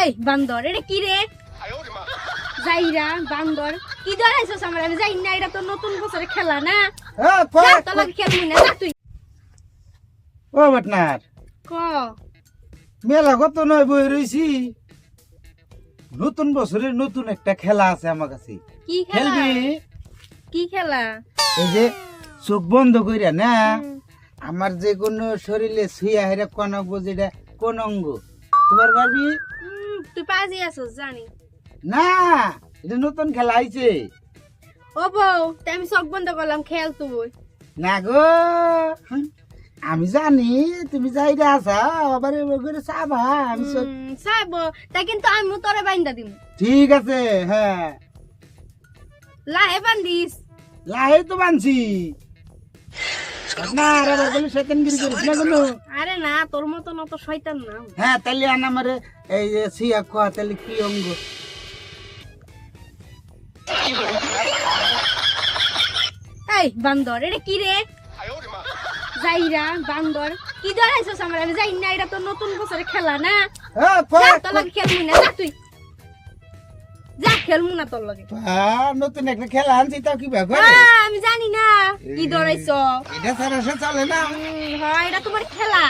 এই বান্দর এটা কি রে? যাইরা বান্দর কি ধরাইছস আমার? আমি যাই না এটা তো নতুন বছরের খেলা না? হ্যাঁ যা, কয় তোর লগে খেলবি না তুই। ও বাটনার। ক? মেলা কত নয় বই রইছি। নতুন বছরের নতুন একটা খেলা আছে আমার কাছে। কি খেলা? খেলবি? কি খেলা? এই যে চোখ বন্ধ কইরা না? আমার যে কোনো শরীরে শুয়া হেরে কোন অঙ্গ যেটা কোন অঙ্গ? তোমার পারবি? তুই পাজি আছস জানি। না এটা নতুন খেলা আইছে ও বউ তাই আমি চোখ বন্ধ করলাম খেল তুই না গো আমি জানি তুমি যাইরা আছা আবার করে চাবা আমি চাইব তাই কিন্তু আমিও তোরে বাইন্দা দিম। ঠিক আছে হ্যাঁ। লাহে বান্দিস লাহে তো মানছি না আর বলি শয়তানগিরি করিস না কোনো আরে না তোর মতন অত শয়তান না। হ্যাঁ তাহলে আন আমারে এই সিয়া কোয়া তাহলে কি অঙ্গ? এই বান্দর এটা কি রে? যাইরা বান্দর কি ধরাইছস আমার? আমি যাই না এটা তো নতুন বছরের খেলা না? হ্যাঁ তোর লগে খেলবি না যা তুই। যা খেলব না তোর লগে। নতুন একটা খেলা আনছি তাও কি ব্যাপার আমি জানি না। ধরাইছ এটা সারা সে চলে না। উম, হয় এটা তোমার খেলা।